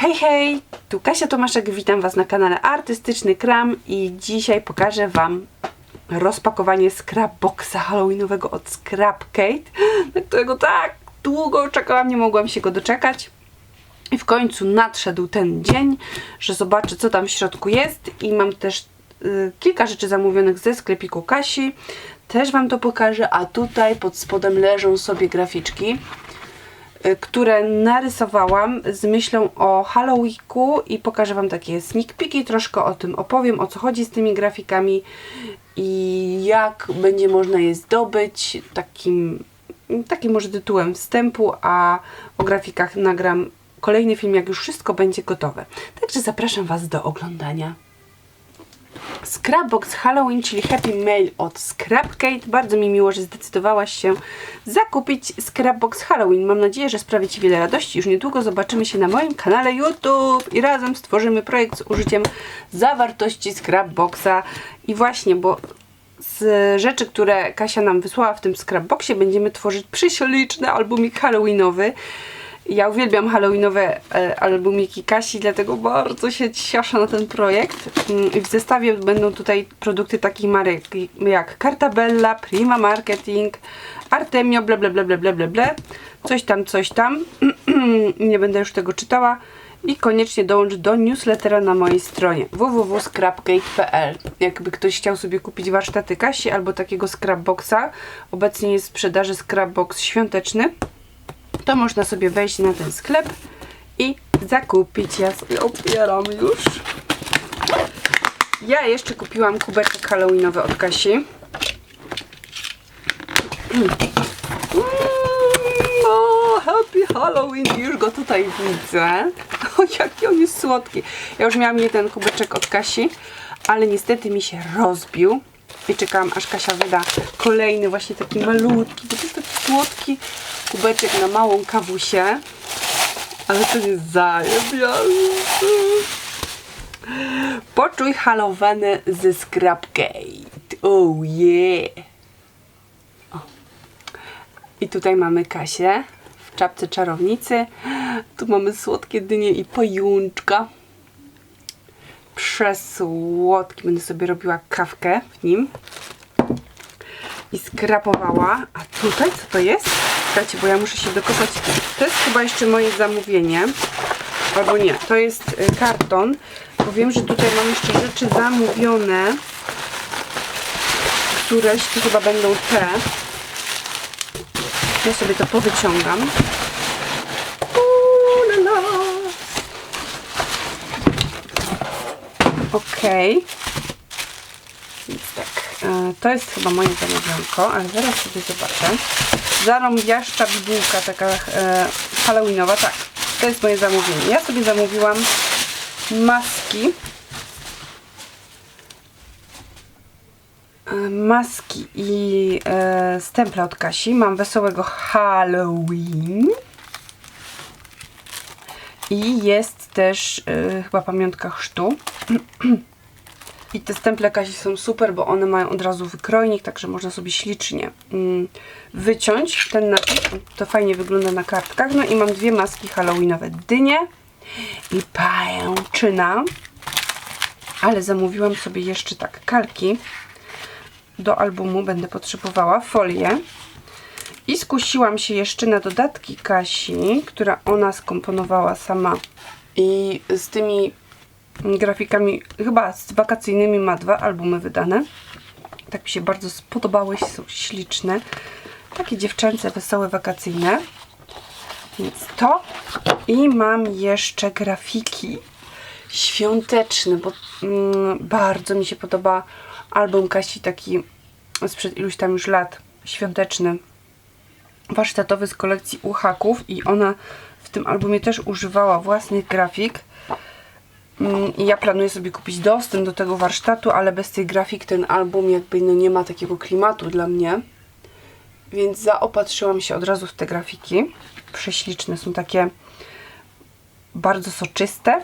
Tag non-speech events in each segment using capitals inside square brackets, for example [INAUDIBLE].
Hej, hej! Tu Kasia Tomaszek, witam Was na kanale Artystyczny Kram i dzisiaj pokażę Wam rozpakowanie scrapboxa halloweenowego od Scrapkate, na którego tak długo czekałam, nie mogłam się go doczekać. I w końcu nadszedł ten dzień, że zobaczę co tam w środku jest i mam też y, kilka rzeczy zamówionych ze sklepiku Kasi. Też Wam to pokażę, a tutaj pod spodem leżą sobie graficzki które narysowałam z myślą o Halloweeku i pokażę Wam takie sneak peeki, troszkę o tym opowiem, o co chodzi z tymi grafikami i jak będzie można je zdobyć takim, takim może tytułem wstępu, a o grafikach nagram kolejny film, jak już wszystko będzie gotowe. Także zapraszam Was do oglądania. Scrapbox Halloween, czyli Happy Mail od Scrapkate. Bardzo mi miło, że zdecydowałaś się zakupić Scrapbox Halloween. Mam nadzieję, że sprawi Ci wiele radości. Już niedługo zobaczymy się na moim kanale YouTube i razem stworzymy projekt z użyciem zawartości Scrapboxa. I właśnie, bo z rzeczy, które Kasia nam wysłała w tym Scrapboxie, będziemy tworzyć prześliczny albumik Halloweenowy. Ja uwielbiam halloweenowe e, albumiki Kasi, dlatego bardzo się cieszę na ten projekt. Mm, w zestawie będą tutaj produkty takich marek jak Cartabella, Prima Marketing, Artemio, bla bla bla bla bla bla, bla. coś tam, coś tam. [CLEARS THROAT] Nie będę już tego czytała. I koniecznie dołącz do newslettera na mojej stronie www.scrapcake.pl Jakby ktoś chciał sobie kupić warsztaty Kasi albo takiego scrapboxa, obecnie jest w sprzedaży scrapbox świąteczny to można sobie wejść na ten sklep i zakupić. Ja sobie otwieram już. Ja jeszcze kupiłam kubeczek halloweenowy od Kasi. No, happy Halloween! Już go tutaj widzę. O, jaki on jest słodki. Ja już miałam jeden kubeczek od Kasi, ale niestety mi się rozbił. I czekałam, aż Kasia wyda kolejny właśnie taki malutki, bo to jest taki słodki kubeczek na małą kawusię. Ale to jest zajebiające. Poczuj halowany ze Scrapgate. Oh yeah. O. I tutaj mamy Kasię w czapce czarownicy. Tu mamy słodkie dynie i pajączka. Przesłodki. Będę sobie robiła kawkę w nim. I skrapowała. A tutaj co to jest? Czekajcie, bo ja muszę się dokopać. To jest chyba jeszcze moje zamówienie. Albo nie, to jest y, karton. Bo wiem, że tutaj mam jeszcze rzeczy zamówione. Któreś to chyba będą te. Ja sobie to powyciągam. Okej. Okay. Więc tak, e, to jest chyba moje zamówionko, ale zaraz sobie zobaczę. Zarąbiaszcza bibułka taka e, halloweenowa, tak, to jest moje zamówienie. Ja sobie zamówiłam maski. E, maski i e, stempla od Kasi. Mam wesołego Halloween. I jest też e, chyba pamiątka chrztu. [CLEARS THROAT] I te stemple Kasi są super, bo one mają od razu wykrojnik, także można sobie ślicznie mm, wyciąć ten napis. To fajnie wygląda na kartkach. No i mam dwie maski halloweenowe. Dynie i pajęczyna. Ale zamówiłam sobie jeszcze tak kalki do albumu. Będę potrzebowała folię. I skusiłam się jeszcze na dodatki Kasi, która ona skomponowała sama. I z tymi grafikami, chyba z wakacyjnymi ma dwa albumy wydane. Tak mi się bardzo spodobały, są śliczne. Takie dziewczęce, wesołe, wakacyjne. Więc to. I mam jeszcze grafiki świąteczne, bo mm, bardzo mi się podoba album Kasi, taki sprzed iluś tam już lat, świąteczny, warsztatowy z kolekcji uchaków i ona w tym albumie też używała własnych grafik I ja planuję sobie kupić dostęp do tego warsztatu, ale bez tych grafik ten album jakby no nie ma takiego klimatu dla mnie. Więc zaopatrzyłam się od razu w te grafiki. Prześliczne, są takie bardzo soczyste.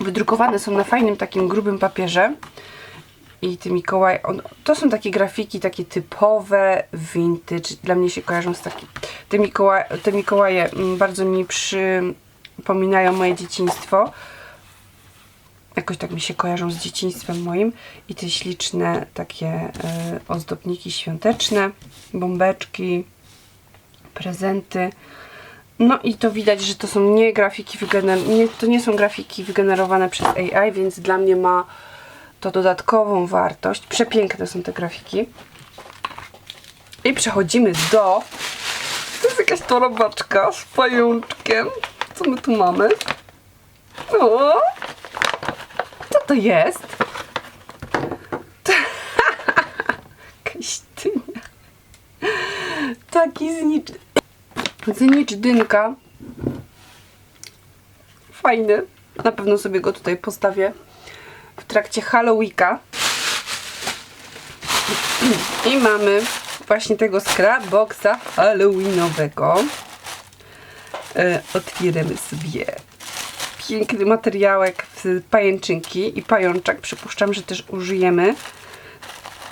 Wydrukowane są na fajnym takim grubym papierze. I te Mikołaj, on, to są takie grafiki takie typowe, vintage. Dla mnie się kojarzą z takim. Te, Mikołaj, te Mikołaje mm, bardzo mi przy, przypominają moje dzieciństwo. Jakoś tak mi się kojarzą z dzieciństwem moim. I te śliczne takie e, ozdobniki świąteczne, bombeczki, prezenty. No i to widać, że to są nie grafiki nie, to nie są grafiki wygenerowane przez AI, więc dla mnie ma to dodatkową wartość. Przepiękne są te grafiki. I przechodzimy do. To jest jakaś torabaczka z pajączkiem. Co my tu mamy? O! To jest? [LAUGHS] Dynia. Taki znicz... Znicz dynka. Fajny. Na pewno sobie go tutaj postawię w trakcie Halloweeka. [CLEARS THROAT] I mamy właśnie tego scrapboxa halloweenowego. Otwieramy sobie piękny materiałek z pajęczynki i pajączek. Przypuszczam, że też użyjemy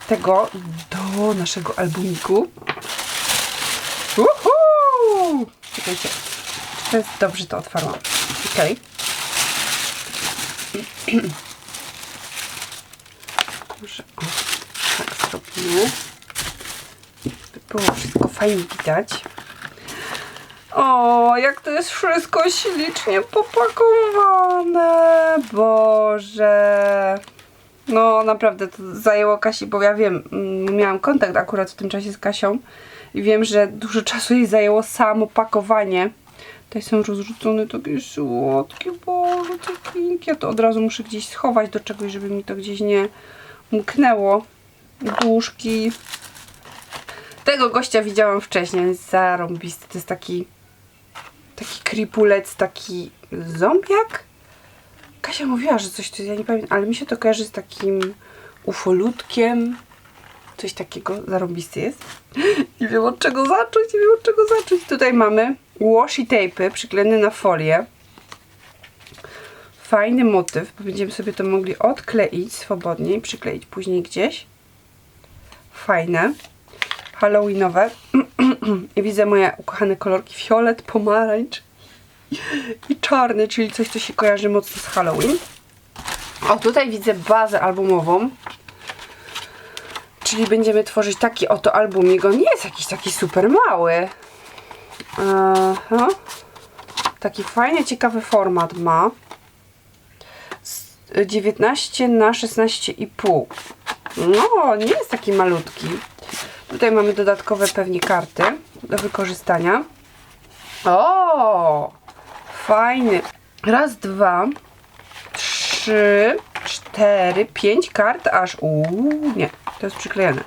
tego do naszego albumiku. Uhu! Czekajcie. Czy to jest dobrze to otwarłam? Okej. [CLEARS THROAT] Może o, tak zrobimy. By było wszystko fajnie widać. O, jak to jest wszystko ślicznie popakowane. Boże. No, naprawdę to zajęło Kasi, bo ja wiem, mm, miałam kontakt akurat w tym czasie z Kasią i wiem, że dużo czasu jej zajęło samo pakowanie. Tutaj są rozrzucone takie słodkie, boże, pinki. Ja to od razu muszę gdzieś schować do czegoś, żeby mi to gdzieś nie umknęło. Duszki. Tego gościa widziałam wcześniej, zarąbisty. To jest taki taki kripulec, taki zombiak. Kasia mówiła, że coś to ja nie pamiętam, ale mi się to kojarzy z takim ufolutkiem. Coś takiego zarąbisty jest. [LAUGHS] Nie wiem od czego zacząć, nie wiem od czego zacząć. Tutaj mamy washi tape'y przyklejone na folię. Fajny motyw, bo będziemy sobie to mogli odkleić swobodnie i przykleić później gdzieś. Fajne. Halloweenowe. [CLEARS THROAT] [CLEARS THROAT] I widzę moje ukochane kolorki fiolet, pomarańcz i czarny, czyli coś, co się kojarzy mocno z Halloween. O, tutaj widzę bazę albumową. Czyli będziemy tworzyć taki oto albumik. On nie jest jakiś taki super mały. Aha. Taki fajny, ciekawy format ma. Z 19 na 16,5. No, nie jest taki malutki. Tutaj mamy dodatkowe pewnie karty do wykorzystania. O! Fajny. Raz, dwa, trzy, cztery, pięć kart aż. Uuu, nie, to jest przyklejone.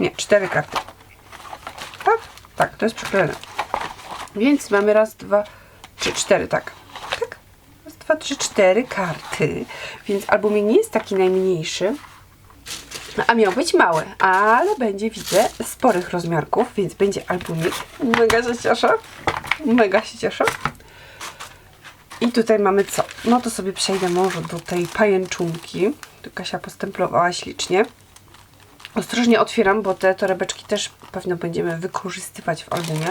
Nie, cztery karty. Tak? Tak, to jest przyklejone. Więc mamy raz, dwa, trzy, cztery, tak. Tak. Raz, dwa, trzy, cztery karty. Więc albumie nie jest taki najmniejszy. A miał być mały, ale będzie, widzę, sporych rozmiarków, więc będzie albumik. Mega się cieszę. Mega się cieszę. I tutaj mamy co? No to sobie przejdę może do tej pajęczunki. Tu Kasia postemplowała ślicznie. Ostrożnie otwieram, bo te torebeczki też pewno będziemy wykorzystywać w albumie.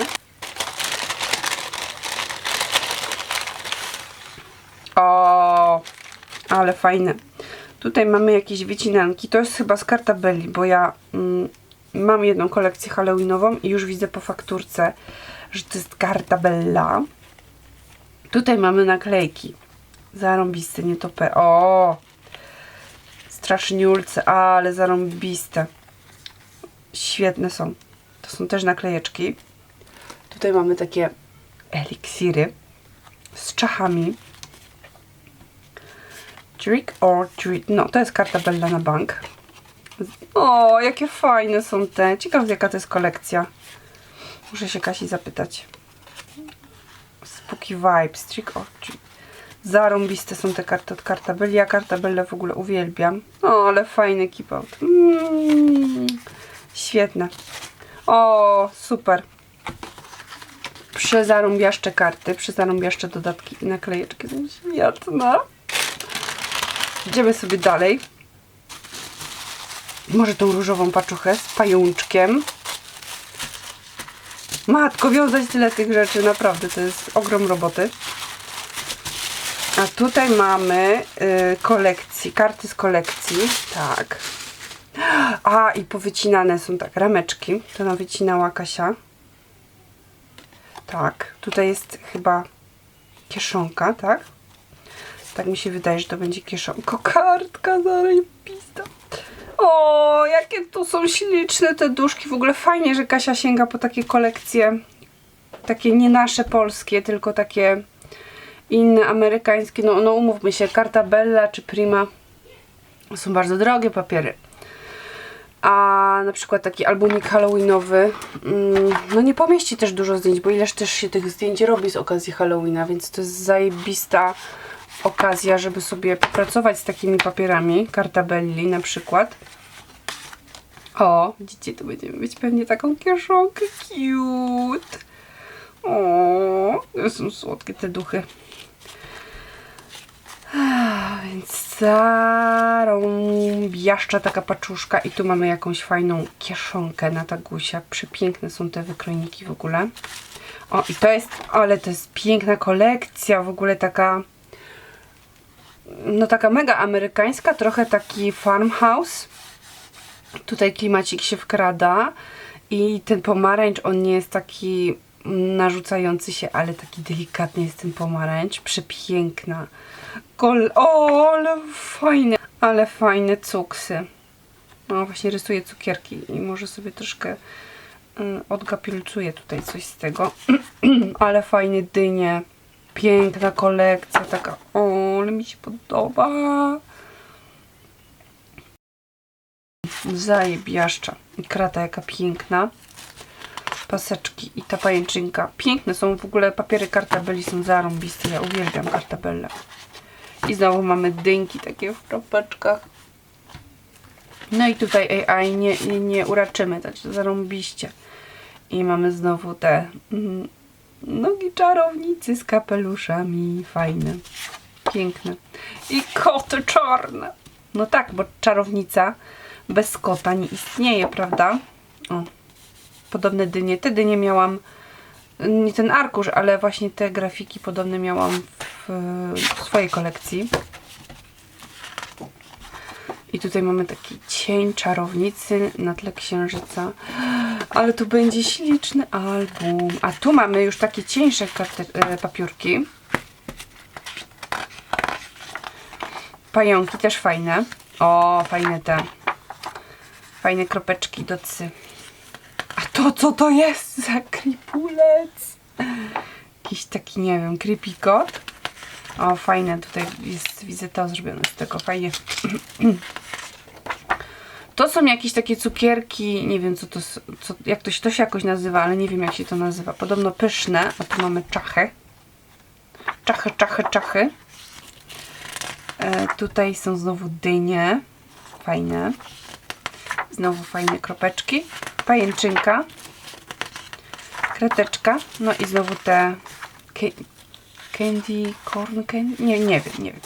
O, ale fajne. Tutaj mamy jakieś wycinanki. To jest chyba z kartabeli, bo ja mm, mam jedną kolekcję halloweenową i już widzę po fakturce, że to jest kartabella. Tutaj mamy naklejki. Zarąbiste, nie topę. O! Straszniulce, ale zarąbiste. Świetne są. To są też naklejeczki. Tutaj mamy takie eliksiry z czachami. Trick or treat. No, to jest karta Bella na bank. O, jakie fajne są te. Ciekawe, jaka to jest kolekcja. Muszę się Kasi zapytać. Spooky Vibes, Trick or treat. Zarąbiste są te karty od Kartabelli. Ja Kartabellę w ogóle uwielbiam. O, ale fajny keep out. Mm, świetne. O, super. Przezarąbiaszcze karty, przezarąbiaszcze dodatki i naklejeczki. Świetne. Idziemy sobie dalej. Może tą różową paczuchę z pajączkiem. Matko, wiązać tyle tych rzeczy, naprawdę, to jest ogrom roboty. A tutaj mamy y, kolekcji, karty z kolekcji. Tak. A, i powycinane są tak, rameczki. To nam wycinała Kasia. Tak, tutaj jest chyba kieszonka, tak? Tak mi się wydaje, że to będzie kieszonko. Kartka zarybista. O, jakie tu są śliczne te duszki. W ogóle fajnie, że Kasia sięga po takie kolekcje. Takie nie nasze polskie, tylko takie inne amerykańskie. No, no umówmy się, Karta Bella czy Prima są bardzo drogie papiery. A na przykład taki albumik halloweenowy, mm, no nie pomieści też dużo zdjęć, bo ileż też się tych zdjęć robi z okazji Halloweena, więc to jest zajebista okazja, żeby sobie popracować z takimi papierami, karta Belli na przykład. O, widzicie, tu będziemy mieć pewnie taką kieszonkę cute. O, są słodkie te duchy. Więc zarąbiaszcza taka paczuszka i tu mamy jakąś fajną kieszonkę na tagusia. Przepiękne są te wykrojniki w ogóle. O i to jest, ale to jest piękna kolekcja, w ogóle taka no taka mega amerykańska, trochę taki farmhouse. Tutaj klimacik się wkrada i ten pomarańcz, on nie jest taki narzucający się, ale taki delikatny jest ten pomarańcz. Przepiękna. Kol o, ale fajne, ale fajne cuksy. No właśnie rysuję cukierki i może sobie troszkę y, odgapilcuję tutaj coś z tego. [CLEARS THROAT] ale fajne dynie. Piękna kolekcja, taka, o, ale mi się podoba. Zajebiaszcza. I krata jaka piękna. Paseczki i ta pajęczynka. Piękne są w ogóle papiery kartabeli są zarąbiste. Ja uwielbiam kartabelle. I znowu mamy dynki takie w kropeczkach. No i tutaj AI nie, nie, nie uraczymy, także zarąbiście. I mamy znowu te mm, nogi czarownicy z kapeluszami. Fajne. Piękne. I koty czarne. No tak, bo czarownica bez kota nie istnieje, prawda? O, podobne dynie. Te dynie miałam, nie ten arkusz, ale właśnie te grafiki podobne miałam w, w swojej kolekcji. I tutaj mamy taki cień czarownicy na tle księżyca. Ale tu będzie śliczny album. A tu mamy już takie cieńsze karty, e, papiurki. Pająki też fajne. O, fajne te. Fajne kropeczki do cy. A to co to jest za kripulec? Jakiś taki, nie wiem, creepy kot. O, fajne. Tutaj jest, widzę to zrobione z tego. Fajnie. [CLEARS THROAT] To są jakieś takie cukierki, nie wiem co to, co, jak to to się jakoś nazywa, ale nie wiem jak się to nazywa. Podobno pyszne, a tu mamy czachy. Czachy, czachy, czachy. E, tutaj są znowu dynie. Fajne. Znowu fajne kropeczki. Pajęczynka. Kreteczka. No i znowu te ca- candy corn candy? Nie, nie wiem, nie wiem.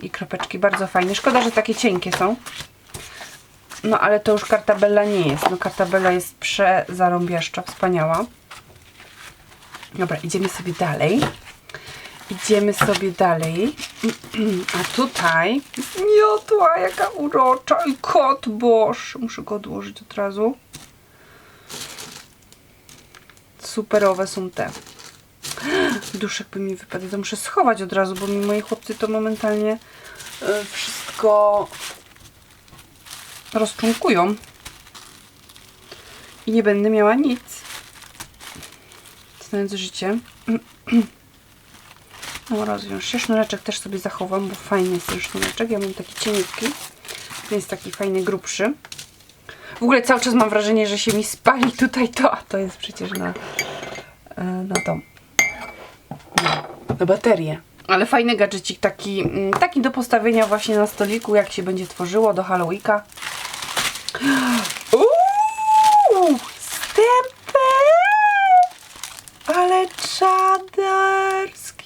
I kropeczki bardzo fajne. Szkoda, że takie cienkie są. No ale to już kartabella nie jest. No kartabella jest przezarąbiaszcza, wspaniała. Dobra, idziemy sobie dalej. Idziemy sobie dalej. [CLEARS THROAT] A tutaj miotła, jaka urocza. I kot boż. Muszę go odłożyć od razu. Superowe są te. [GASPS] Duszek by mi wypadł. To muszę schować od razu, bo mi moi chłopcy to momentalnie e, wszystko rozczunkują. I nie będę miała nic. Znając życie. [CLEARS THROAT] No rozwiąż się. Sznureczek też sobie zachowam, bo fajny jest ten sznureczek. Ja mam taki cieniutki. Jest taki fajny, grubszy. W ogóle cały czas mam wrażenie, że się mi spali tutaj to, a to jest przecież na, e, na tą na baterię. Ale fajny gadżecik, taki, mm, taki do postawienia właśnie na stoliku, jak się będzie tworzyło do Halloweeka. Uuu, stempel! Ale czaderski!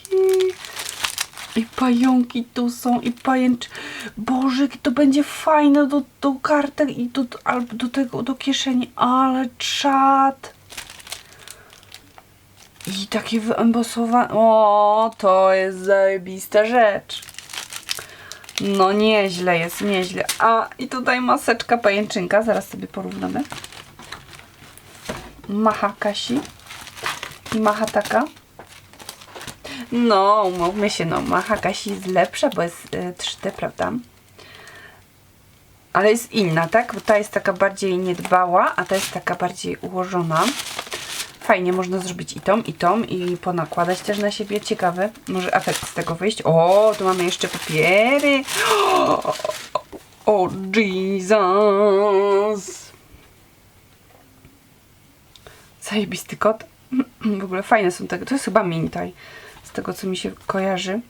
I pająki tu są, i pajęcz... Boże, to będzie fajne do, do kartek i do, albo do tego, do kieszeni, ale czad! I takie wyembosowane. O, to jest zajebista rzecz. No nieźle jest, nieźle. A i tutaj maseczka pajęczynka, zaraz sobie porównamy. Macha Kasi i macha taka. No, umówmy się, no, macha Kasi jest lepsza, bo jest y, 3D, prawda? Ale jest inna, tak? Bo ta jest taka bardziej niedbała, a ta jest taka bardziej ułożona. Fajnie można zrobić i tą, i tą, i ponakładać też na siebie. Ciekawy, może efekt z tego wyjść. O, tu mamy jeszcze papiery. O, o Jesus! Zajebisty kot. [CLEARS THROAT] W ogóle fajne są te, to jest chyba Mintaj, z tego co mi się kojarzy.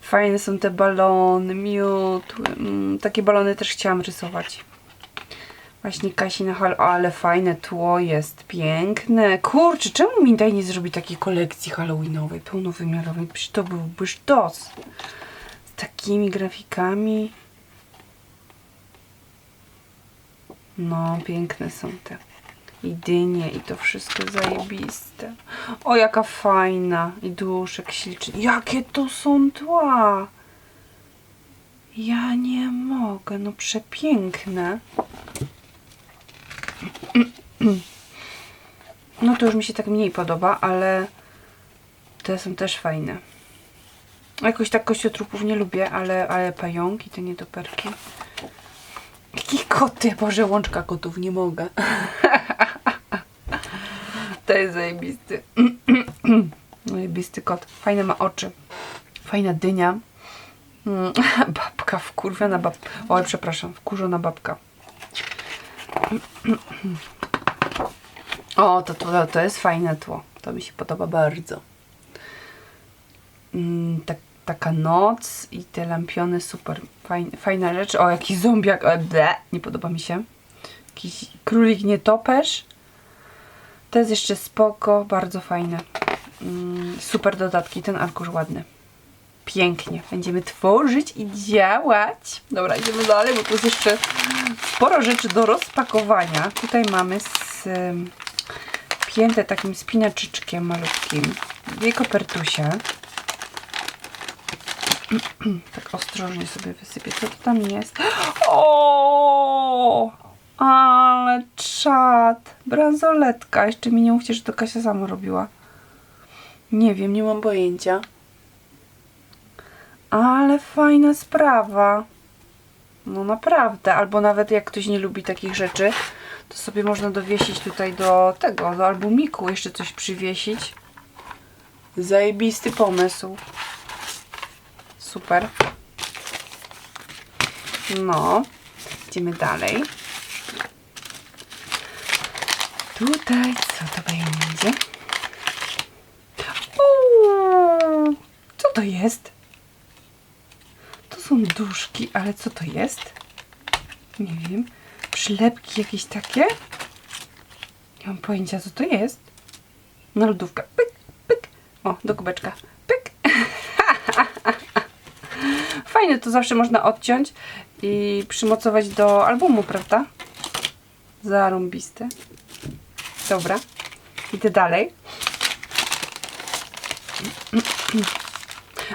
Fajne są te balony, miód. Mm, takie balony też chciałam rysować. Właśnie Kasi na hal, ale fajne tło jest, piękne. Kurczę, czemu Mintaj nie zrobi takiej kolekcji halloweenowej, pełnowymiarowej? Przecież to byłby sztos. Z takimi grafikami. No, piękne są te. I dynie, i to wszystko zajebiste. O, jaka fajna. I duszek śliczny. Jakie to są tła! Ja nie mogę, no przepiękne. [CLEARS THROAT] No to już mi się tak mniej podoba, ale te są też fajne. Jakoś tak kościotrupów nie lubię, ale, ale pająki, te nietoperki. Jakie koty? Boże, łączka kotów, nie mogę. [LAUGHS] to jest zajebisty. [CLEARS THROAT] zajebisty kot. Fajne ma oczy. Fajna dynia. Mm, [LAUGHS] Babka, wkurwiona babka. Oj, przepraszam, wkurzona babka. [CLEARS THROAT] O, to, to, to jest fajne tło. To mi się podoba bardzo. Mm, tak, taka noc i te lampiony, super. Fajna, fajna rzecz. O, jakiś zombiak. E, nie podoba mi się. Jakiś królik nietoperz. To jest jeszcze spoko, bardzo fajne. Mm, super dodatki, ten arkusz ładny. Pięknie. Będziemy tworzyć i działać. Dobra, idziemy dalej, bo tu jest jeszcze sporo rzeczy do rozpakowania. Tutaj mamy z, pięte takim spinaczyczkiem malutkim. Dwie kopertusie. [CLEARS THROAT] tak ostrożnie sobie wysypię. Co to tam jest? [GASPS] O! Ale czad. Bransoletka. Jeszcze mi nie mówcie, że to Kasia sama robiła. Nie wiem, nie mam pojęcia. Ale fajna sprawa. No naprawdę. Albo nawet jak ktoś nie lubi takich rzeczy, to sobie można dowiesić tutaj do tego, do albumiku jeszcze coś przywiesić. Zajebisty pomysł. Super. No. Idziemy dalej. Tutaj co to będzie? Uuu, co to jest? To są duszki, ale co to jest? Nie wiem. Przylepki jakieś takie? Nie mam pojęcia, co to jest. Na lodówkę. Pyk, pyk. O, do kubeczka. Pyk. [LAUGHS] Fajne, to zawsze można odciąć i przymocować do albumu, prawda? Zarąbiste. Dobra. Idę dalej.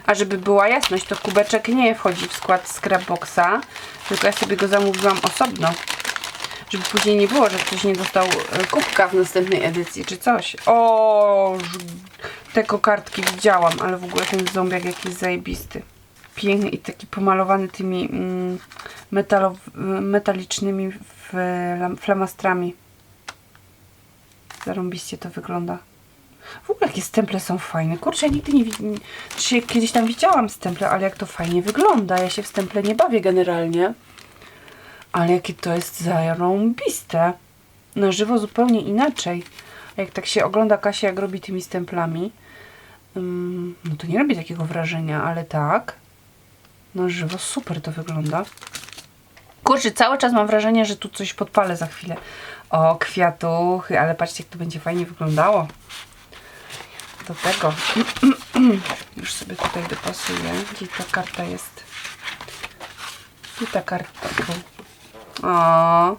A żeby była jasność, to kubeczek nie wchodzi w skład Scrapboxa, tylko ja sobie go zamówiłam osobno. Żeby później nie było, że ktoś nie dostał e, kubka w następnej edycji, czy coś. O, ż- te kokardki widziałam, ale w ogóle ten zombiak jakiś zajebisty. Piękny i taki pomalowany tymi mm, metalicznymi flam- flamastrami. Zarąbiście to wygląda. W ogóle jakie stemple są fajne. Kurczę, ja nigdy nie widziałam. Kiedyś tam widziałam stemple, ale jak to fajnie wygląda. Ja się w stemple nie bawię generalnie. Ale jakie to jest zarąbiste. Na żywo zupełnie inaczej. Jak tak się ogląda Kasia, jak robi tymi stemplami, no to nie robi takiego wrażenia, ale tak. Na żywo super to wygląda. Kurczę, cały czas mam wrażenie, że tu coś podpalę za chwilę. O, kwiatuchy, ale patrzcie, jak to będzie fajnie wyglądało. Do tego. [CLEARS THROAT] Już sobie tutaj dopasuję. Gdzie ta karta jest? Tu ta karta. O.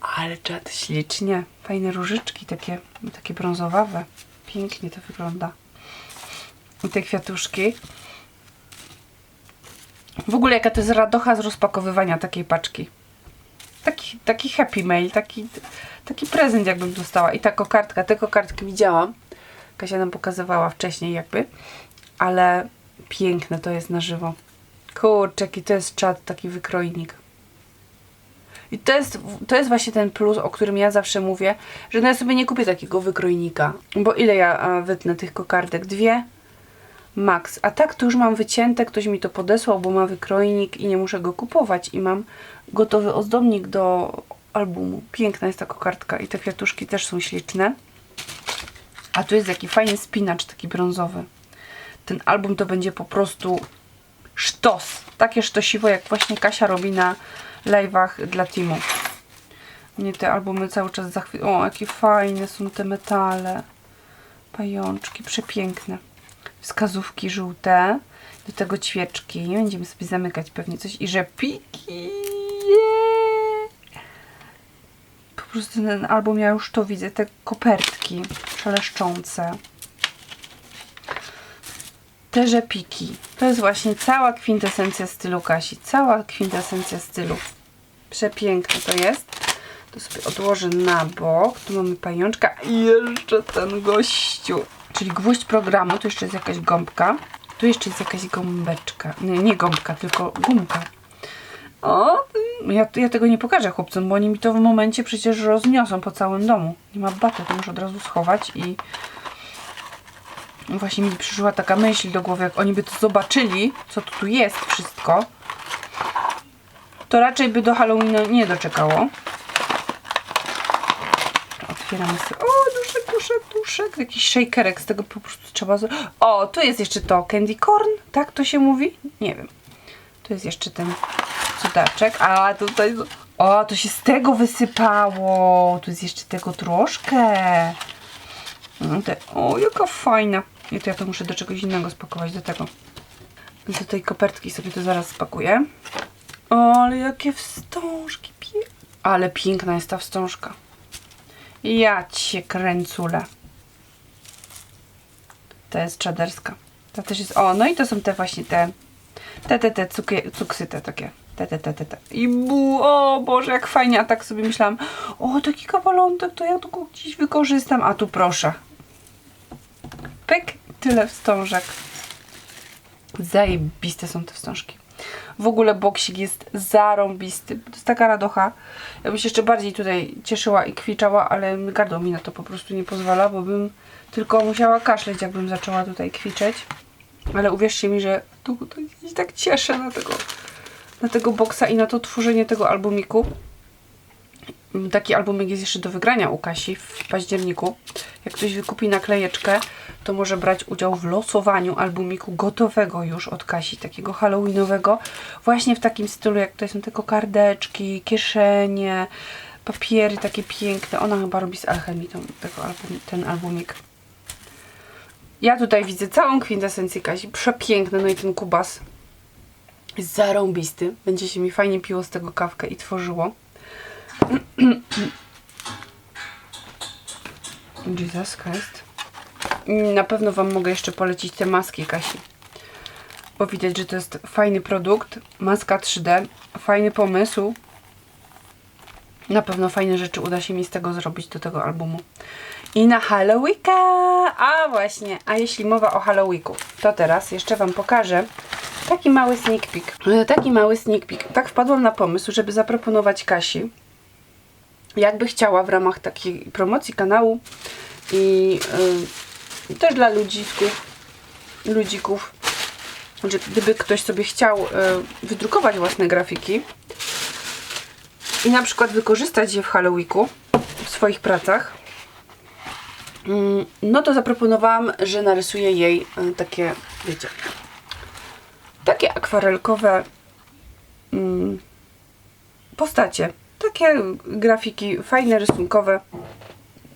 Ale czad ślicznie. Fajne różyczki takie, takie brązowawe. Pięknie to wygląda. I te kwiatuszki. W ogóle jaka to jest radocha z rozpakowywania takiej paczki. Taki, taki happy mail, taki, taki prezent jakbym dostała. I ta kokardka, te kokardki widziałam. Kasia nam pokazywała wcześniej jakby. Ale piękne to jest na żywo. Kurczę, jaki to jest czat, taki wykrojnik. I to jest, to jest właśnie ten plus, o którym ja zawsze mówię, że no ja sobie nie kupię takiego wykrojnika. Bo ile ja wytnę tych kokardek? Dwie? Max. A tak to już mam wycięte, ktoś mi to podesłał, bo ma wykrojnik i nie muszę go kupować. I mam gotowy ozdobnik do albumu. Piękna jest ta kokardka i te kwiatuszki też są śliczne. A tu jest jaki fajny spinacz, taki brązowy. Ten album to będzie po prostu sztos. Takie sztosiwo, jak właśnie Kasia robi na live'ach dla teamu. Mnie te albumy cały czas zachwycają. O, jakie fajne są te metale. Pajączki, przepiękne. Wskazówki żółte. Do tego ćwieczki. Będziemy sobie zamykać pewnie coś. I rzepiki. Yeah! Po prostu ten album, ja już to widzę. Te kopertki szeleszczące. Te rzepiki. To jest właśnie cała kwintesencja stylu Kasi. Cała kwintesencja stylu. Przepiękne to jest. To sobie odłożę na bok. Tu mamy pajączka i jeszcze ten gościu. Czyli gwóźdź programu. Tu jeszcze jest jakaś gąbka. Tu jeszcze jest jakaś gąbeczka. Nie, nie gąbka, tylko gumka. O, ja, ja tego nie pokażę chłopcom, bo oni mi to w momencie przecież rozniosą po całym domu. Nie ma baty, to muszę od razu schować i właśnie mi przyszła taka myśl do głowy, jak oni by to zobaczyli, co tu jest wszystko, to raczej by do Halloweena nie doczekało. Otwieramy sobie. O, duszek, duszek, duszek. Jakiś shakerek z tego po prostu trzeba zrobić. O, tu jest jeszcze to candy corn, tak to się mówi? Nie wiem. Tu jest jeszcze ten cudaczek. A tutaj. O, to się z tego wysypało. Tu jest jeszcze tego troszkę. Te, o, jaka fajna. I to ja to muszę do czegoś innego spakować, do tego. Do tej kopertki sobie to zaraz spakuję. O, ale jakie wstążki. Ale piękna jest ta wstążka. Ja cię kręcule. To jest czaderska. To też jest... O, no i to są te właśnie te... Te, te, te cukie, cuksy te takie. Te, te, te, te, te. I bu, o Boże, jak fajnie. A tak sobie myślałam, o, taki kawalątek, to ja to gdzieś wykorzystam. A tu proszę. Pyk, tyle wstążek. Zajebiste są te wstążki. W ogóle boksik jest zarąbisty. To jest taka radocha. Ja bym się jeszcze bardziej tutaj cieszyła i kwiczała, ale gardło mi na to po prostu nie pozwala, bo bym tylko musiała kaszleć, jakbym zaczęła tutaj kwiczeć. Ale uwierzcie mi, że tu, tu tak cieszę na tego, na tego boksa i na to tworzenie tego albumiku. Taki albumik jest jeszcze do wygrania u Kasi w październiku. Jak ktoś wykupi naklejeczkę, to może brać udział w losowaniu albumiku gotowego już od Kasi, takiego halloweenowego. Właśnie w takim stylu, jak tutaj są te kokardeczki, kieszenie, papiery takie piękne. Ona chyba robi z alchemią tego album, ten albumik. Ja tutaj widzę całą kwintesencję Kasi. Przepiękny, no i ten kubas zarąbisty. Będzie się mi fajnie piło z tego kawkę i tworzyło. [CLEARS THROAT] Jesus Christ. Na pewno Wam mogę jeszcze polecić te maski Kasi. Bo widać, że to jest fajny produkt. Maska 3D. Fajny pomysł. Na pewno fajne rzeczy uda się mi z tego zrobić do tego albumu. I na Halloweenka! A właśnie, a jeśli mowa o Halloweeku, to teraz jeszcze Wam pokażę taki mały sneak peek. E, Taki mały sneak peek. Tak wpadłam na pomysł, żeby zaproponować Kasi jakby chciała w ramach takiej promocji kanału i y, też dla ludzików, ludzików, że gdyby ktoś sobie chciał y, wydrukować własne grafiki i na przykład wykorzystać je w Halloweeku w swoich pracach, mm, no to zaproponowałam, że narysuję jej y, takie, wiecie, takie akwarelkowe mm, postacie takie grafiki fajne, rysunkowe.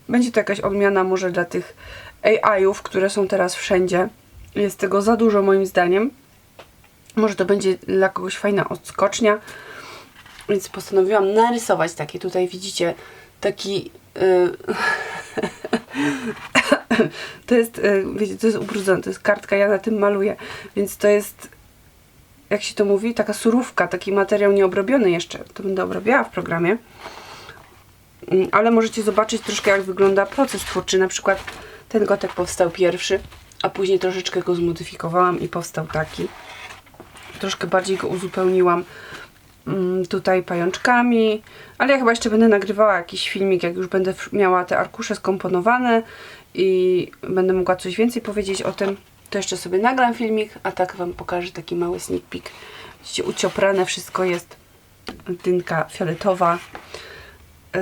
Będzie to jakaś odmiana może dla tych AI-ów, które są teraz wszędzie. Jest tego za dużo moim zdaniem. Może to będzie dla kogoś fajna odskocznia. Więc postanowiłam narysować takie. Tutaj widzicie taki... Yy, [LAUGHS] to jest, e, wiecie, to jest ubrudzone, to jest kartka, ja na tym maluję, więc to jest, jak się to mówi, taka surówka, taki materiał nieobrobiony jeszcze, to będę obrabiała w programie, Mm, ale możecie zobaczyć troszkę jak wygląda proces twórczy, na przykład ten gotek powstał pierwszy, a później troszeczkę go zmodyfikowałam i powstał taki. Troszkę bardziej go uzupełniłam mm, tutaj pajączkami, ale ja chyba jeszcze będę nagrywała jakiś filmik, jak już będę miała te arkusze skomponowane i będę mogła coś więcej powiedzieć o tym, to jeszcze sobie nagram filmik, a tak Wam pokażę taki mały sneak peek. Widzicie, ucioprane wszystko jest, dynka fioletowa, yy,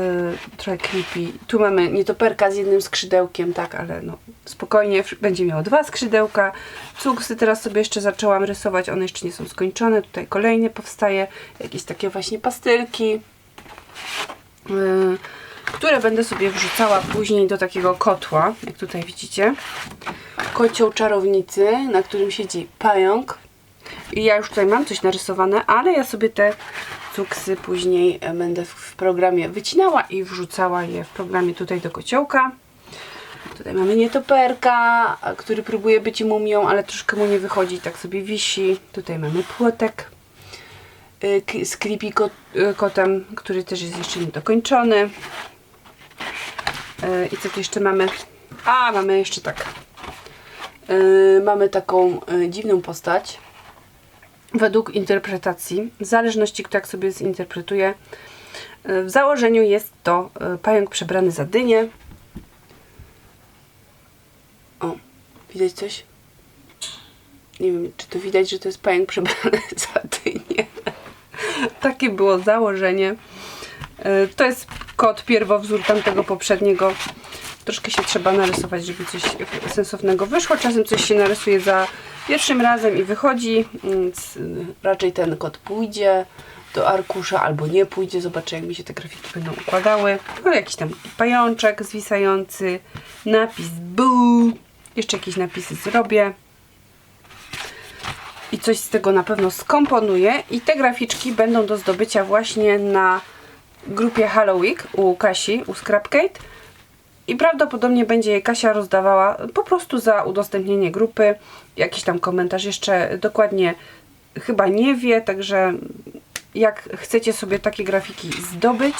trochę creepy. Tu mamy nietoperka z jednym skrzydełkiem, tak, ale no spokojnie, będzie miało dwa skrzydełka. Cuksy teraz sobie jeszcze zaczęłam rysować, one jeszcze nie są skończone. Tutaj kolejnie powstaje, jakieś takie właśnie pastylki, yy, które będę sobie wrzucała później do takiego kotła, jak tutaj widzicie. Kocioł czarownicy, na którym siedzi pająk. I ja już tutaj mam coś narysowane, ale ja sobie te cuksy później e, będę w, programie wycinała i wrzucała je w programie tutaj do kociołka. Tutaj mamy nietoperka, który próbuje być mumią, ale troszkę mu nie wychodzi, tak sobie wisi. Tutaj mamy płotek k- z creepy y, kotem, który też jest jeszcze niedokończony. I co tu jeszcze mamy? A, mamy jeszcze tak. Y, mamy taką y, dziwną postać według interpretacji, w zależności kto jak sobie zinterpretuje. Y, W założeniu jest to pająk przebrany za dynię. O, widać coś? Nie wiem, czy to widać, że to jest pająk przebrany [LAUGHS] za dynię. Takie było założenie. To jest kod pierwowzór tamtego poprzedniego. Troszkę się trzeba narysować, żeby coś sensownego wyszło. Czasem coś się narysuje za pierwszym razem i wychodzi. Więc y, raczej ten kod pójdzie do arkusza albo nie pójdzie. Zobaczę, jak mi się te grafiki będą układały. No, jakiś tam pajączek zwisający, napis boo. Jeszcze jakieś napisy zrobię i coś z tego na pewno skomponuję i te graficzki będą do zdobycia właśnie na grupie Halloween u Kasi, u Scrapcade i prawdopodobnie będzie je Kasia rozdawała po prostu za udostępnienie grupy, jakiś tam komentarz jeszcze dokładnie chyba nie wie, także jak chcecie sobie takie grafiki zdobyć,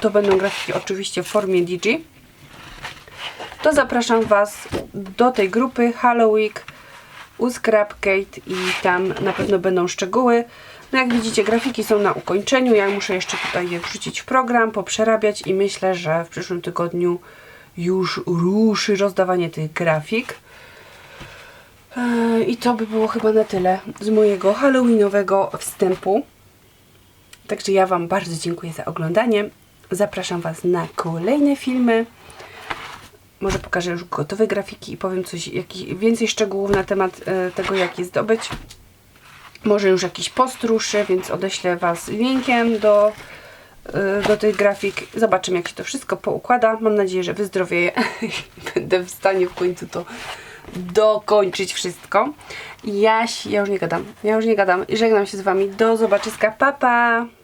to będą grafiki oczywiście w formie DG, to zapraszam Was do tej grupy Halloween u Scrapcade i tam na pewno będą szczegóły. No jak widzicie, grafiki są na ukończeniu. Ja muszę jeszcze tutaj je wrzucić w program, poprzerabiać i myślę, że w przyszłym tygodniu już ruszy rozdawanie tych grafik. Eee, I to by było chyba na tyle z mojego halloweenowego wstępu. Także ja Wam bardzo dziękuję za oglądanie. Zapraszam Was na kolejne filmy. Może pokażę już gotowe grafiki i powiem coś, więcej szczegółów na temat e, tego, jak je zdobyć. Może już jakiś post ruszy, więc odeślę Was linkiem do, e, do tych grafik. Zobaczymy, jak się to wszystko poukłada. Mam nadzieję, że wyzdrowieję i [LAUGHS] będę w stanie w końcu to dokończyć wszystko. Jaś, ja już nie gadam, ja już nie gadam żegnam się z Wami. Do zobaczyska, pa pa!